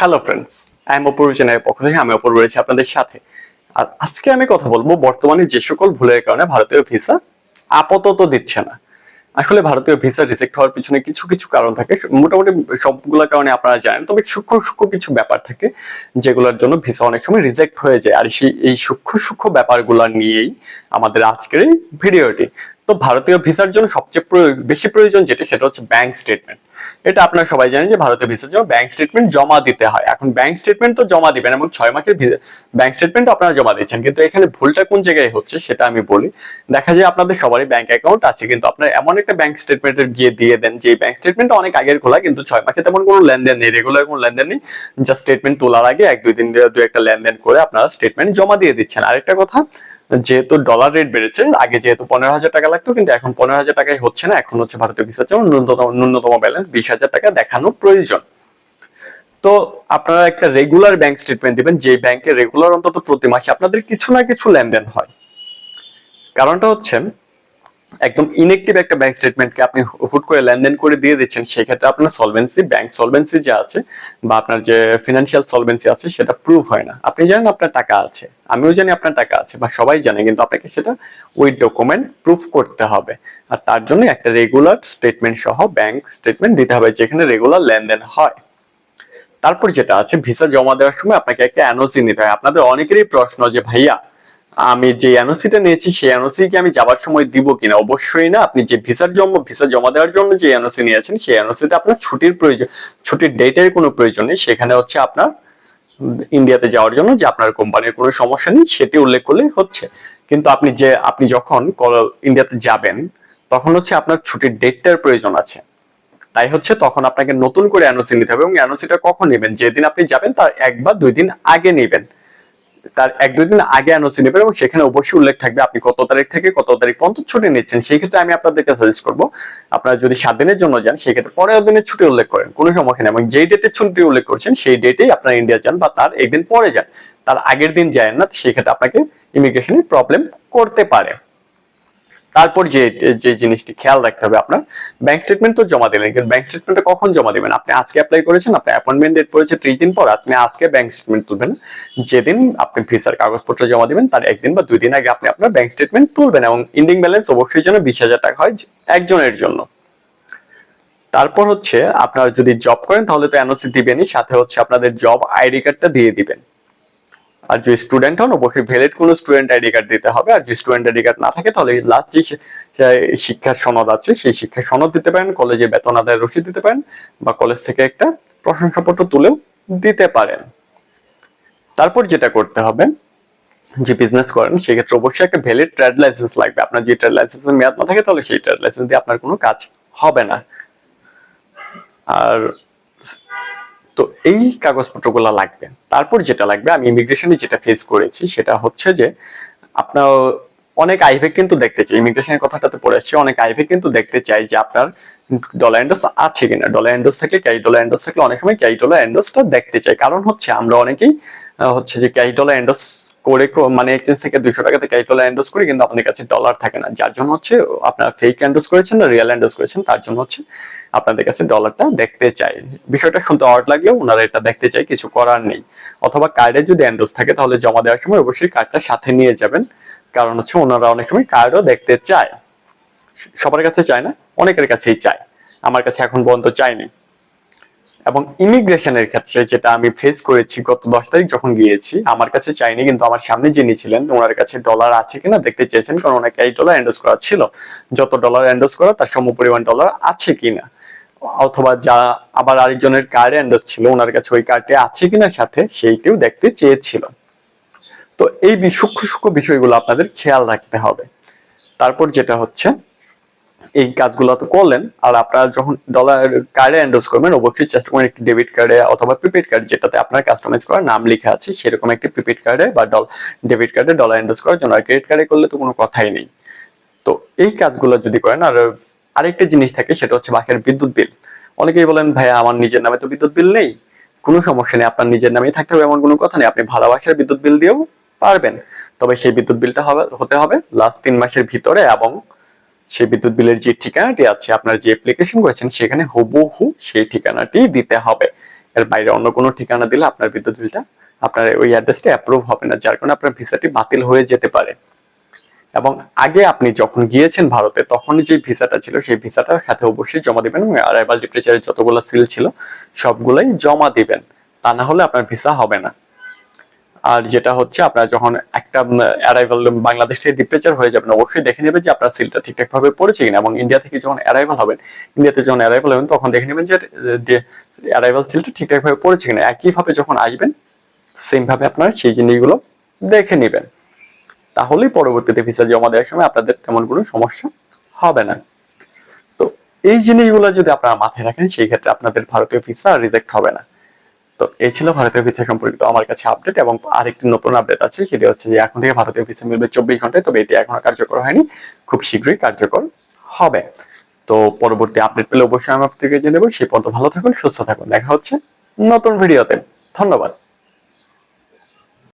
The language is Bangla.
Hello friends I am Apurba চ্যানেলের পক্ষ থেকে আমি অপূর্ব রয়েছি আপনাদের সাথে। আর আজকে আমি কথা বলব বর্তমানে যে সকল ভুলের কারণে ভারতীয় ভিসা আপাতত দিচ্ছে না। আসলে ভারতীয় ভিসা রিজেক্ট হওয়ার পিছনে কিছু কিছু কারণ থাকে। মোটামুটি সবগুলো কারণে আপনারা জানেন, তবে সূক্ষ্ম সূক্ষ্ম কিছু ব্যাপার থাকে যেগুলোর জন্য ভিসা অনেক সময় রিজেক্ট হয়ে যায়। আর সেই, এই সূক্ষ্ম সূক্ষ্ম ব্যাপারগুলো নিয়েই আমাদের আজকের এই ভিডিওটি। তো ভারতীয় ভিসার জন্য সবচেয়ে বেশি প্রয়োজন যেটা, সেটা হচ্ছে ব্যাংক স্টেটমেন্ট এটা আপনারা সবাই জানেন যে ভারতীয় ভিসার জন্য ব্যাংক স্টেটমেন্ট জমা দিতে হয়। এখন ব্যাংক স্টেটমেন্ট তো জমা দিবেন এবং ছয় মাসের ব্যাংক স্টেটমেন্ট আপনারা জমা দিচ্ছেন কিন্তু এখানে ভুলটা কোন জায়গায় হচ্ছে সেটা আমি বলি। দেখা যায় আপনাদের সবারই ব্যাংক অ্যাকাউন্ট আছে, কিন্তু আপনার এমন একটা ব্যাংক স্টেটমেন্টের গিয়ে দিয়ে দেন যে ব্যাংক স্টেটমেন্ট অনেক আগের খোলা, কিন্তু ছয় মাসে তেমন কোনো লেনদেন নেই রেগুলার কোনো লেনদেন নেই। জাস্ট স্টেটমেন্ট তোলার আগে এক দুই দিন দু একটা লেনদেন করে আপনারা স্টেটমেন্ট জমা দিয়ে দিচ্ছেন। আরেকটা কথা যেহেতু ডলার রেট বেড়েছে, আগে যেহেতু পনেরো হাজার টাকা লাগতো, কিন্তু এখন পনেরো হাজার টাকায় হচ্ছে না, এখন হচ্ছে ভারতীয় ভিসার জন্য ন্যূনতম ন্যূনতম ব্যালেন্স বিশ হাজার টাকা দেখানো প্রয়োজন। তো আপনারা একটা রেগুলার ব্যাংক স্টেটমেন্ট দিবেন, যে ব্যাংকে রেগুলার অন্তত প্রতি মাসে আপনাদের কিছু না কিছু লেনদেন হয়। কারণটা হচ্ছে একদম ইনএক্টিভ একটা ব্যাংক স্টেটমেন্টকে আপনি হুট করে লেনদেন করে দিয়ে দিচ্ছেন, সেই ক্ষেত্রে আপনার সলভেন্সি ব্যাংক সলভেন্সি যে আছে বা আপনার যে ফিনান্সিয়াল সলভেন্সি আছে, সেটা প্রুভ হয় না। আপনি জানেন আপনার টাকা আছে, আমিও জানি আপনার টাকা আছে বা সবাই জানে, কিন্তু আপনাকে সেটা ওই ডকুমেন্ট প্রুফ করতে হবে। আর তার জন্য একটা রেগুলার স্টেটমেন্ট সহ ব্যাংক স্টেটমেন্ট দিতে হবে, যেখানে রেগুলার লেনদেন হয়। তারপর যেটা আছে ভিসা জমা দেওয়ার সময় আপনাকে একটা এনওসি নিতে হয়। আপনাদের অনেকেরই প্রশ্ন যে, ভাইয়া আমি যে এনওসিটা নিয়েছি, সেই এনওসি কি আমি যাবার সময় দিব কিনা? অবশ্যই না। আপনি যে ভিসার জমা ভিসা জমা দেওয়ার জন্য যে এনওসি নিয়েছেন, সেই এনওসিতে আপনার ছুটির প্রয়োজন ছুটির ডেটের কোনো প্রয়োজন নেই। সেখানে হচ্ছে আপনার ইন্ডিয়াতে যাওয়ার জন্য যে আপনার কোম্পানির কোনো সমস্যা নেই, সেটি উল্লেখ করলেই হচ্ছে। কিন্তু আপনি যে, আপনি যখন ইন্ডিয়াতে যাবেন, তখন হচ্ছে আপনার ছুটির ডেটটার প্রয়োজন আছে। তাই হচ্ছে তখন আপনাকে নতুন করে এনওসি নিতে হবে এবং এনওসিটা কখন নেবেন? যেদিন আপনি যাবেন, তার এক বা দুই দিন আগে নেবেন। তার এক দুই দিন আগে অ্যানাউন্স নেবেন এবং সেখানে অবশ্যই উল্লেখ থাকবে আপনি কত তারিখ থেকে কত তারিখ পর্যন্ত ছুটি নিচ্ছেন, সেই ক্ষেত্রে আমি আপনাদেরকে সাজেস্ট করব, আপনারা যদি সাত দিনের জন্য যান, সেই ক্ষেত্রে পনেরো দিনের ছুটি উল্লেখ করেন, কোনো সমস্যা নেই। এবং যেই ডেটে ছুটি উল্লেখ করছেন, সেই ডেটেই আপনার ইন্ডিয়া যান বা তার একদিন পরে যান। তার আগের দিন যায় না, সেই ক্ষেত্রে আপনাকে ইমিগ্রেশনে প্রবলেম করতে পারে। তারপর যে যে জিনিসটি খেয়াল রাখতে হবে আপনার ব্যাংক স্টেটমেন্ট তো জমা দিলেন, কিন্তু ব্যাংক স্টেটমেন্টটা কখন জমা দিবেন? আপনি আজকে অ্যাপ্লাই করেছেন, আপনার অ্যাপয়েন্টমেন্ট ডেট পড়েছে ত্রিশ দিন পর, আপনি আজকে ব্যাংক স্টেটমেন্ট তুলবেন। যেদিন আপনি ভিসার কাগজপত্র জমা দিবেন, তার একদিন বা দুই দিন আগে আপনি আপনার ব্যাংক স্টেটমেন্ট তুলবেন এবং ইন্ডিং ব্যালেন্স অবশ্যই যেন বিশ হাজার টাকা হয় একজনের জন্য। তারপর হচ্ছে, আপনারা যদি জব করেন, তাহলে তো এনওসি দিবেনই, সাথে হচ্ছে আপনাদের জব আইডি কার্ডটা দিয়ে দিবেন। আর যদি স্টুডেন্ট হন, অবশ্যই ভ্যালিড কোনো স্টুডেন্ট আইডি কার্ড দিতে হবে। আর যদি স্টুডেন্ট আইডি কার্ড না থাকে, তাহলে লাস্ট যে শিক্ষার সনদ আছে, সেই শিক্ষার সনদ দিতে পারেন কলেজে বেতন আদায়ের রসিদ দিতে পারেন, বা কলেজ থেকে একটা প্রশংসাপত্র তুলেও দিতে পারেন। তারপর যেটা করতে হবে, যে বিজনেস করেন, সেক্ষেত্রে অবশ্যই একটা ভ্যালিড ট্রেড লাইসেন্স লাগবে। আপনার যদি ট্রেড লাইসেন্সের মেয়াদ না থাকে, তাহলে সেই ট্রেড লাইসেন্স দিয়ে আপনার কোনো কাজ হবে না। আর তো এই কাগজপত্রগুলো লাগবে। তারপর যেটা লাগবে, আমি ইমিগ্রেশনে যেটা ফেস করেছি, সেটা হচ্ছে যে, আপনার অনেক আইভে কিন্তু দেখতে চাই। ইমিগ্রেশনের কথাটাতে পড়ে আসছে, অনেক আইভে কিন্তু দেখতে চাই যে আপনার ডলার এন্ডোস আছে কিনা। ডলার এন্ডোস থাকলে ক্যাশ ডলার এন্ডোস থাকলে অনেক সময় ক্যাশ ডলার এন্ডোসটা দেখতে চাই। কারণ হচ্ছে আমরা অনেকেই হচ্ছে যে ক্যাশ ডলার এন্ডোস করে মানে এক্সচেঞ্জ থেকে দুইশো টাকাতে ক্যাশ ডলার এন্ডোস করি, কিন্তু আপনার কাছে ডলার থাকে না। যার জন্য হচ্ছে আপনার ফেক এন্ডোস করেছেন না রিয়েল এন্ডোস করেছেন, তার জন্য হচ্ছে আপনাদের কাছে ডলারটা দেখতে চাই। বিষয়টা শুনতে অড লাগলেও ওনারা এটা দেখতে চাই কিছু করার নেই। অথবা কার্ডে যদি এন্ডোস থাকে, তাহলে জমা দেওয়ার সময় অবশ্যই কার্ডটা সাথে নিয়ে যাবেন। কারণ হচ্ছে ওনারা অনেক সময় কার্ডও দেখতে চায়। সবার কাছে চায় না, অনেকের কাছেই চায়। আমার কাছে এখন পর্যন্ত চায়নি। এবং ইমিগ্রেশনের ক্ষেত্রে যেটা আমি ফেস করেছি, গত দশ তারিখ যখন গিয়েছি, আমার কাছে চাইনি, কিন্তু আমার সামনে যিনি ছিলেন, ওনার কাছে ডলার আছে কিনা দেখতে চেয়েছেন, কারণ ওনাকে এই ডলার এন্ডোস করা ছিল। যত ডলার এন্ডোস করা, তার সম পরিমাণ ডলার আছে কিনা। অথবা যা আবার আরেকজনের কার্ড এন্ডোস ছিল, ওনার কাছে ওই কার্ডটি আছে কিনা সাথে, সেইটিও দেখতে চেয়েছিল। তো এই সূক্ষ্ম সূক্ষ্ম বিষয়গুলো আপনাদের খেয়াল রাখতে হবে। তারপর যেটা হচ্ছে এই কাজগুলো তো করলেন, আর আপনারা যখন ডলার কার্ডে এন্ডোজ করবেন, অবশ্যই চেষ্টা করবেন একটি ডেবিট কার্ডে অথবা প্রিপেড কার্ড যেটাতে আপনার কাস্টমাইজ করার নাম লেখা আছে, সেরকম একটি প্রিপেড কার্ডে বা ডেবিট কার্ডে ডলার এন্ডোজ করার জন্য, আর ক্রেডিট কার্ডে করলে তো কোনো কথাই নেই। তো এই কাজগুলো যদি করেন, আর আরেকটা জিনিস থাকে, সেটা হচ্ছে বাসার বিদ্যুৎ বিল। অনেকেই বলেন, ভাইয়া, আমার নিজের নামে তো বিদ্যুৎ বিল নেই। কোনো সমস্যা নেই, আপনার নিজের নামেই থাকতে হবে, এমন কোনো কথা নেই। আপনি ভাড়া বাসার বিদ্যুৎ বিল দিয়েও পারবেন। তবে সেই বিদ্যুৎ বিলটা হবে, হতে হবে লাস্ট তিন মাসের ভিতরে এবং সেই বিদ্যুৎ বিলের যে ঠিকানাটি আছে, আপনার যে অ্যাপ্লিকেশন করেছেন, সেখানে হুবহু সেই ঠিকানাটি দিতে হবে। এর বাইরে অন্য কোনো ঠিকানা দিলে আপনার বিদ্যুৎ বিলটা আপনার ওই অ্যাড্রেসটা অ্যাপ্রুভ হবে না, যার কারণে আপনার ভিসাটি বাতিল হয়ে যেতে পারে। এবং আগে আপনি যখন গিয়েছেন ভারতে তখন যে ভিসাটা ছিল, সেই ভিসাটার সাথে অবশ্যই জমা দিবেন এবং অ্যারাইভাল লিটারেচারের যতগুলো সিল ছিল, সবগুলাই জমা দিবেন। তা না হলে আপনার ভিসা হবে না। আর যেটা হচ্ছে আপনার যখন একটা অ্যারাইভাল বাংলাদেশ থেকে ডিপ্রেচার হয়ে যাবেন, অবশ্যই দেখে নেবেন যে আপনার সিলটা ঠিকঠাক ভাবে পড়েছে কিনা এবং ইন্ডিয়া থেকে যখন অ্যারাইভাল হবেন ইন্ডিয়াতে যখন অ্যারাইভাল হবেন, তখন দেখে নেবেন যে অ্যারাইভাল সিলটা ঠিকঠাক ভাবে পড়েছে কিনা। একইভাবে যখন আসবেন সেম ভাবে আপনারা সেই জিনিসগুলো দেখে নেবেন। তাহলেই পরবর্তীতে ভিসা জমা দেওয়ার সময় আপনাদের তেমন কোনো সমস্যা হবে না। তো এই জিনিসগুলো যদি আপনারা মাথায় রাখেন, সেই ক্ষেত্রে আপনাদের ভারতীয় ভিসা রিজেক্ট হবে না। তো এই ছিল ভারতীয় ভিসা সম্পর্কিত আমার কাছে আপডেট এবং আরেকটি নতুন আপডেট আছে, সেটি হচ্ছে যে এখন থেকে ভারতীয় ভিসা মিলবে চব্বিশ ঘন্টায়, তবে এটি এখনও কার্যকর হয়নি। খুব শীঘ্রই কার্যকর হবে। তো পরবর্তী আপডেট পেলে অবশ্যই আমি আপনাদেরকে জেনে নেব সেই পর্যন্ত ভালো থাকুন, সুস্থ থাকুন। দেখা হচ্ছে নতুন ভিডিওতে ধন্যবাদ।